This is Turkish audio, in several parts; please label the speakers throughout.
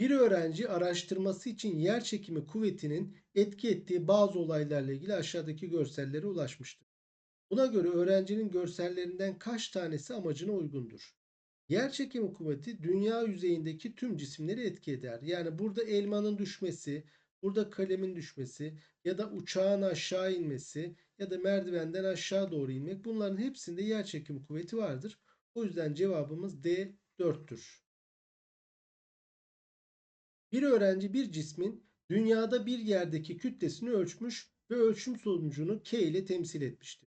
Speaker 1: Bir öğrenci araştırması için yer çekimi kuvvetinin etki ettiği bazı olaylarla ilgili aşağıdaki görsellere ulaşmıştır. Buna göre öğrencinin görsellerinden kaç tanesi amacına uygundur? Yer çekimi kuvveti dünya yüzeyindeki tüm cisimleri etki eder. Yani burada elmanın düşmesi, burada kalemin düşmesi ya da uçağın aşağı inmesi ya da merdivenden aşağı doğru inmek bunların hepsinde yer çekimi kuvveti vardır. O yüzden cevabımız D 4'tür. Bir öğrenci bir cismin dünyada bir yerdeki kütlesini ölçmüş ve ölçüm sonucunu K ile temsil etmiştir.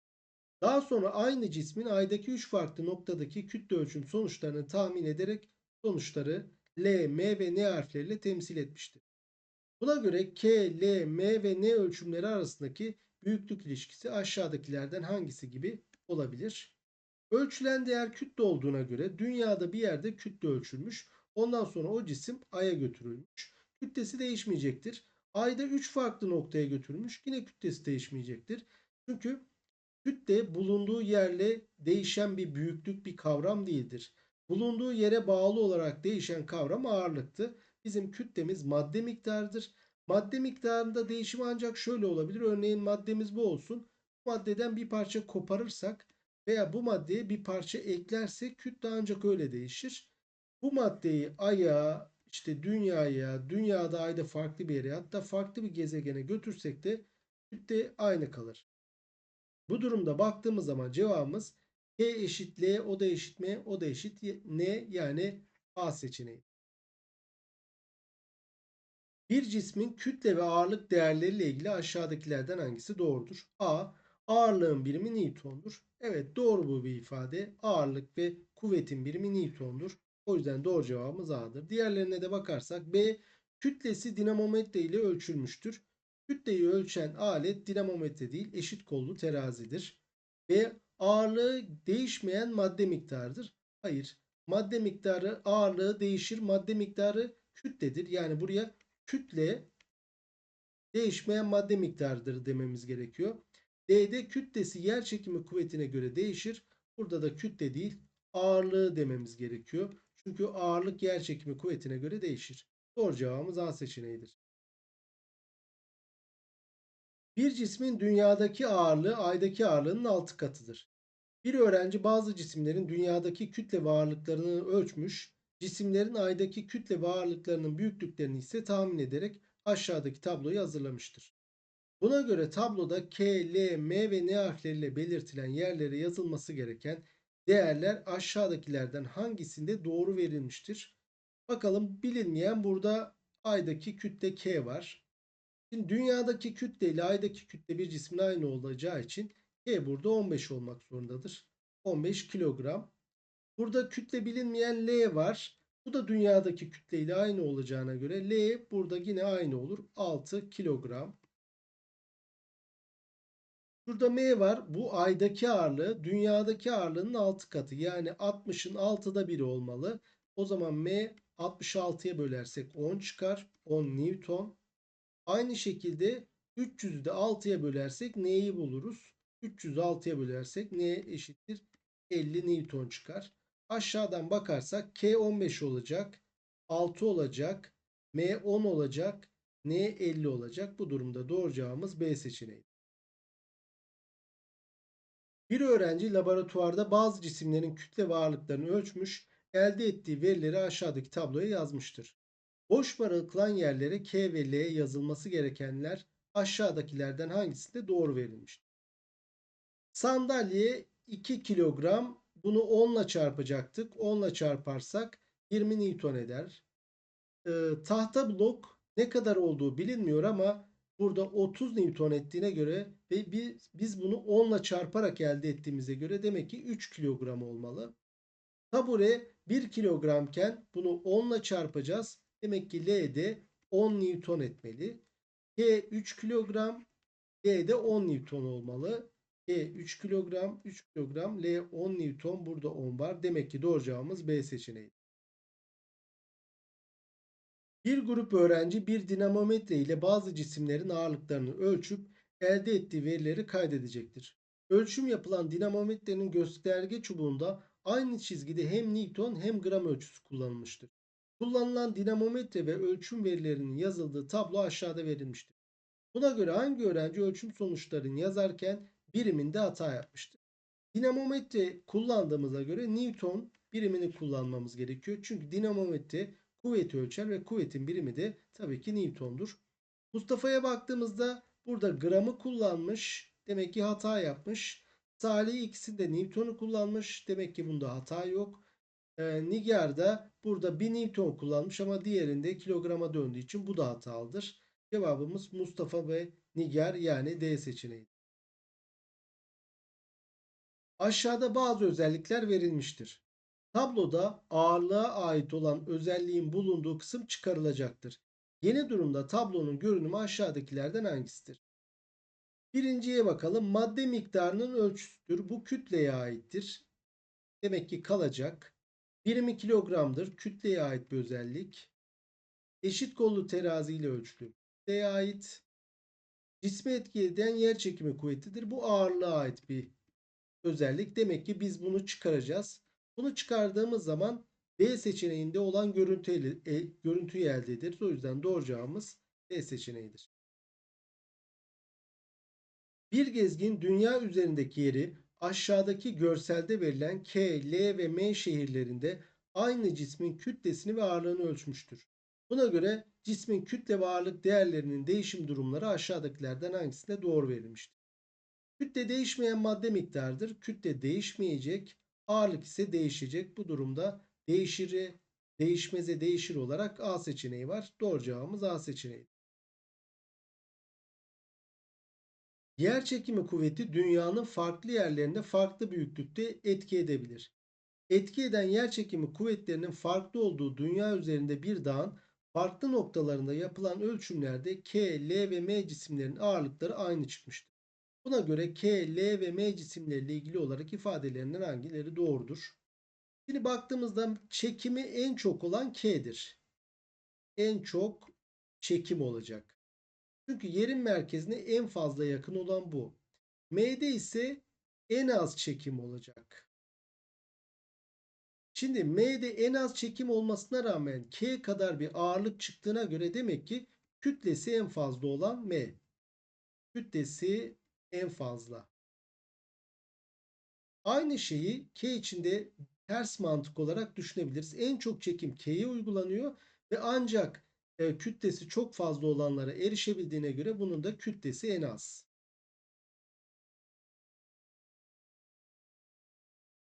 Speaker 1: Daha sonra aynı cismin aydaki 3 farklı noktadaki kütle ölçüm sonuçlarını tahmin ederek sonuçları L, M ve N harfleriyle temsil etmiştir. Buna göre K, L, M ve N ölçümleri arasındaki büyüklük ilişkisi aşağıdakilerden hangisi gibi olabilir? Ölçülen değer kütle olduğuna göre dünyada bir yerde kütle ölçülmüş. Ondan sonra o cisim Ay'a götürülmüş. Kütlesi değişmeyecektir. Ayda 3 farklı noktaya götürülmüş. Yine kütlesi değişmeyecektir. Çünkü kütle bulunduğu yerle değişen bir büyüklük bir kavram değildir. Bulunduğu yere bağlı olarak değişen kavram ağırlıktı. Bizim kütlemiz madde miktarıdır. Madde miktarında değişim ancak şöyle olabilir. Örneğin maddemiz bu olsun. Maddeden bir parça koparırsak veya bu maddeye bir parça eklersek kütle ancak öyle değişir. Bu maddeyi aya, işte dünyaya, dünyada ayda farklı bir yere hatta farklı bir gezegene götürsek de kütle aynı kalır. Bu durumda baktığımız zaman cevabımız K eşit L, o da eşit M, o da eşit N yani A seçeneği. Bir cismin kütle ve ağırlık değerleriyle ilgili aşağıdakilerden hangisi doğrudur? A. Ağırlığın birimi Newton'dur. Evet doğru bu bir ifade. Ağırlık ve kuvvetin birimi Newton'dur. O yüzden doğru cevabımız A'dır. Diğerlerine de bakarsak B. Kütlesi dinamometre ile ölçülmüştür. Kütleyi ölçen alet dinamometre değil eşit kollu terazidir. B. Ağırlığı değişmeyen madde miktarıdır. Hayır. Madde miktarı ağırlığı değişir. Madde miktarı kütledir. Yani buraya kütle değişmeyen madde miktarıdır dememiz gerekiyor. D'de kütlesi yer çekimi kuvvetine göre değişir. Burada da kütle değil ağırlığı dememiz gerekiyor. Çünkü ağırlık yer çekimi kuvvetine göre değişir. Doğru cevabımız A seçeneğidir. Bir cismin dünyadaki ağırlığı aydaki ağırlığının 6 katıdır. Bir öğrenci bazı cisimlerin dünyadaki kütle ve ağırlıklarını ölçmüş, cisimlerin aydaki kütle ve ağırlıklarının büyüklüklerini ise tahmin ederek aşağıdaki tabloyu hazırlamıştır. Buna göre tabloda K, L, M ve N harfleriyle belirtilen yerlere yazılması gereken değerler aşağıdakilerden hangisinde doğru verilmiştir? Bakalım bilinmeyen burada aydaki kütle K var. Şimdi dünyadaki kütle ile aydaki kütle bir cismin aynı olacağı için K burada 15 olmak zorundadır. 15 kilogram. Burada kütle bilinmeyen L var. Bu da dünyadaki kütle ile aynı olacağına göre L burada yine aynı olur. 6 kilogram. Şurada M var. Bu aydaki ağırlığı dünyadaki ağırlığının 6 katı. Yani 60'ın 6'da biri olmalı. O zaman M 66'ya bölersek 10 çıkar. 10 Newton. Aynı şekilde 300'ü de 6'ya bölersek N'yi buluruz. 300'ü 6'ya bölersek N eşittir 50 Newton çıkar. Aşağıdan bakarsak K 15 olacak. 6 olacak. M 10 olacak. N 50 olacak. Bu durumda doğru cevabımız B seçeneği. Bir öğrenci laboratuvarda bazı cisimlerin kütle ve ölçmüş, elde ettiği verileri aşağıdaki tabloya yazmıştır. Boş bırakılan yerlere K ve L yazılması gerekenler aşağıdakilerden hangisinde doğru verilmiştir? Sandalye 2 kilogram bunu 10 ile çarpacaktık. 10 ile çarparsak 20 Newton eder. Ee, tahta blok ne kadar olduğu bilinmiyor ama burada 30 Newton ettiğine göre ve biz, biz bunu 10 ile çarparak elde ettiğimize göre demek ki 3 kilogram olmalı. Tabure 1 kilogramken bunu 10 ile çarpacağız. Demek ki L de 10 Newton etmeli. K 3 kilogram, L de 10 Newton olmalı. K 3 kilogram, 3 kilogram, L 10 Newton, burada 10 var. Demek ki doğru cevabımız B seçeneği. Bir grup öğrenci bir dinamometre ile bazı cisimlerin ağırlıklarını ölçüp elde ettiği verileri kaydedecektir. Ölçüm yapılan dinamometrenin gösterge çubuğunda aynı çizgide hem Newton hem gram ölçüsü kullanılmıştır. Kullanılan dinamometre ve ölçüm verilerinin yazıldığı tablo aşağıda verilmiştir. Buna göre hangi öğrenci ölçüm sonuçlarını yazarken biriminde hata yapmıştır? Dinamometre kullandığımıza göre Newton birimini kullanmamız gerekiyor. Çünkü dinamometre kuvveti ölçer ve kuvvetin birimi de tabii ki Newton'dur. Mustafa'ya baktığımızda burada gramı kullanmış. Demek ki hata yapmış. Salih ikisi de Newton'u kullanmış. Demek ki bunda hata yok. Ee, Nigar da burada 1 Newton kullanmış ama diğerinde kilograma döndüğü için bu da hatalıdır. Cevabımız Mustafa ve Nigar yani D seçeneği. Aşağıda bazı özellikler verilmiştir. Tabloda ağırlığa ait olan özelliğin bulunduğu kısım çıkarılacaktır. Yeni durumda tablonun görünümü aşağıdakilerden hangisidir? Birinciye bakalım. Madde miktarının ölçüsüdür. Bu kütleye aittir. Demek ki kalacak. Birimi kilogramdır. Kütleye ait bir özellik. Eşit kollu terazi ile ölçülür. Kütleye ait. Cismi etki eden yer çekimi kuvvetidir. Bu ağırlığa ait bir özellik. Demek ki biz bunu çıkaracağız. Bunu çıkardığımız zaman D seçeneğinde olan görüntü, e, görüntüyü elde ederiz. O yüzden doğru cevabımız D seçeneğidir. Bir gezgin dünya üzerindeki yeri aşağıdaki görselde verilen K, L ve M şehirlerinde aynı cismin kütlesini ve ağırlığını ölçmüştür. Buna göre cismin kütle ve ağırlık değerlerinin değişim durumları aşağıdakilerden hangisinde doğru verilmiştir? Kütle değişmeyen madde miktarıdır. Kütle değişmeyecek, ağırlık ise değişecek. Bu durumda değişiri, değişmeze değişir olarak A seçeneği var. Doğru cevabımız A seçeneği. Yer çekimi kuvveti dünyanın farklı yerlerinde farklı büyüklükte etki edebilir. Etki eden yer çekimi kuvvetlerinin farklı olduğu dünya üzerinde bir dağın farklı noktalarında yapılan ölçümlerde K, L ve M cisimlerin ağırlıkları aynı çıkmıştır. Buna göre K, L ve M cisimleriyle ilgili olarak ifadelerinden hangileri doğrudur? Şimdi baktığımızda çekimi en çok olan K'dir. En çok çekim olacak. Çünkü yerin merkezine en fazla yakın olan bu. M'de ise en az çekim olacak. Şimdi M'de en az çekim olmasına rağmen K kadar bir ağırlık çıktığına göre demek ki kütlesi en fazla olan M. Kütlesi en fazla. Aynı şeyi K içinde ters mantık olarak düşünebiliriz. En çok çekim K'ye uygulanıyor ve ancak e, kütlesi çok fazla olanlara erişebildiğine göre bunun da kütlesi en az.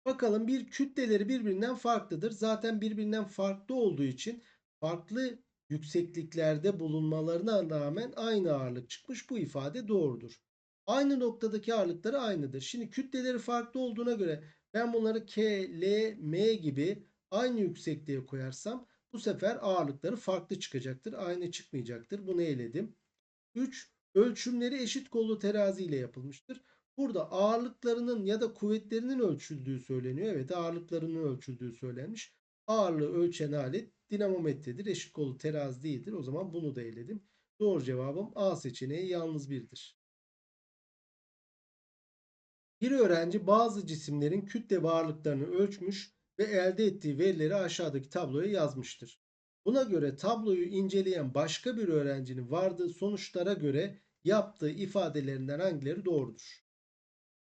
Speaker 1: Bakalım bir kütleleri birbirinden farklıdır. Zaten birbirinden farklı olduğu için farklı yüksekliklerde bulunmalarına rağmen aynı ağırlık çıkmış. Bu ifade doğrudur. Aynı noktadaki ağırlıkları aynıdır. Şimdi kütleleri farklı olduğuna göre ben bunları K, L, M gibi aynı yüksekliğe koyarsam bu sefer ağırlıkları farklı çıkacaktır. Aynı çıkmayacaktır. Bunu eledim. 3. Ölçümleri eşit kollu terazi ile yapılmıştır. Burada ağırlıklarının ya da kuvvetlerinin ölçüldüğü söyleniyor. Evet ağırlıklarının ölçüldüğü söylenmiş. Ağırlığı ölçen alet dinamometredir. Eşit kollu terazi değildir. O zaman bunu da eledim. Doğru cevabım A seçeneği yalnız birdir. Bir öğrenci bazı cisimlerin kütle ve ağırlıklarını ölçmüş ve elde ettiği verileri aşağıdaki tabloya yazmıştır. Buna göre tabloyu inceleyen başka bir öğrencinin vardığı sonuçlara göre yaptığı ifadelerinden hangileri doğrudur?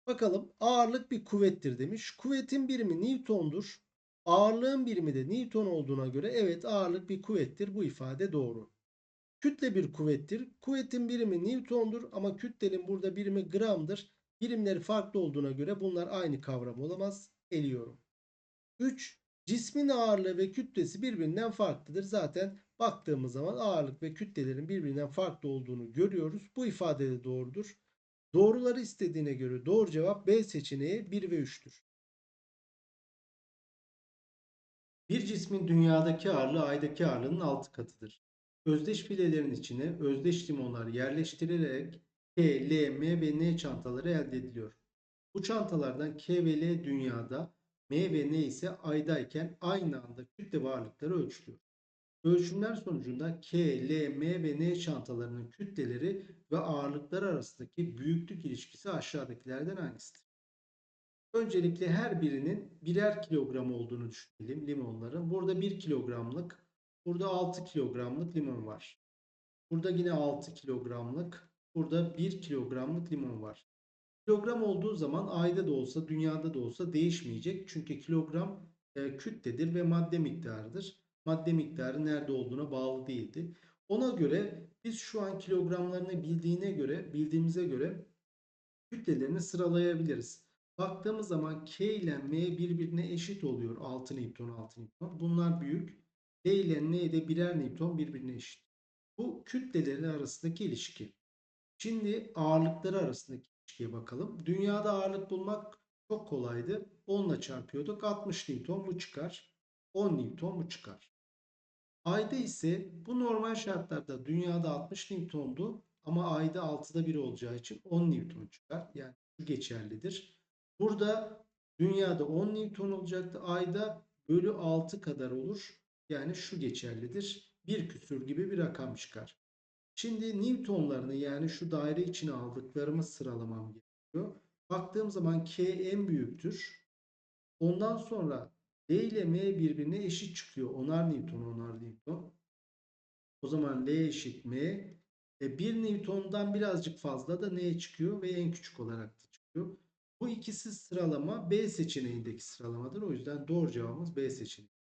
Speaker 1: Bakalım ağırlık bir kuvvettir demiş. Kuvvetin birimi Newton'dur. Ağırlığın birimi de Newton olduğuna göre evet ağırlık bir kuvvettir. Bu ifade doğru. Kütle bir kuvvettir. Kuvvetin birimi Newton'dur ama kütlenin burada birimi gramdır. Birimleri farklı olduğuna göre bunlar aynı kavram olamaz. Eliyorum. 3. Cismin ağırlığı ve kütlesi birbirinden farklıdır. Zaten baktığımız zaman ağırlık ve kütlelerin birbirinden farklı olduğunu görüyoruz. Bu ifade de doğrudur. Doğruları istediğine göre doğru cevap B seçeneği 1 ve 3'tür. Bir cismin dünyadaki ağırlığı aydaki ağırlığının 6 katıdır. Özdeş filelerin içine özdeş limonlar yerleştirilerek K, L, M ve N çantaları elde ediliyor. Bu çantalardan K ve L dünyada, M ve N ise aydayken aynı anda kütle varlıkları ölçülüyor. Ölçümler sonucunda K, L, M ve N çantalarının kütleleri ve ağırlıkları arasındaki büyüklük ilişkisi aşağıdakilerden hangisidir? Öncelikle her birinin birer kilogram olduğunu düşünelim limonların. Burada 1 kilogramlık Burada 6 kilogramlık limon var. Burada yine 6 kilogramlık. Burada 1 kilogramlık limon var. Kilogram olduğu zaman ayda da olsa dünyada da olsa değişmeyecek. Çünkü kilogram e, kütledir ve madde miktarıdır. Madde miktarı nerede olduğuna bağlı değildi. Ona göre biz şu an kilogramlarını bildiğine göre, bildiğimize göre kütlelerini sıralayabiliriz. Baktığımız zaman K ile M birbirine eşit oluyor. 6 Newton, 6 Newton. Bunlar büyük. D ile N de birer Newton birbirine eşit. Bu kütleleri arasındaki ilişki. Şimdi ağırlıkları arasındaki ilişkiye bakalım. Dünyada ağırlık bulmak çok kolaydı. 10 ile çarpıyorduk. 60 Newton bu çıkar. 10 Newton bu çıkar. Ayda ise bu normal şartlarda dünyada 60 Newton'du ama ayda 6'da 1 olacağı için 10 Newton çıkar. Yani şu geçerlidir. Burada dünyada 10 Newton olacaktı. Ayda bölü 6 kadar olur. Yani şu geçerlidir. Bir küsür gibi bir rakam çıkar. Şimdi Newtonlarını yani şu daire içine aldıklarımı sıralamam gerekiyor. Baktığım zaman K en büyüktür. Ondan sonra D ile M birbirine eşit çıkıyor. Onar Newton, onar Newton. O zaman L eşit M. E, 1 Newton'dan birazcık fazla da N çıkıyor ve en küçük olarak da çıkıyor. Bu ikisi sıralama B seçeneğindeki sıralamadır. O yüzden doğru cevabımız B seçeneği.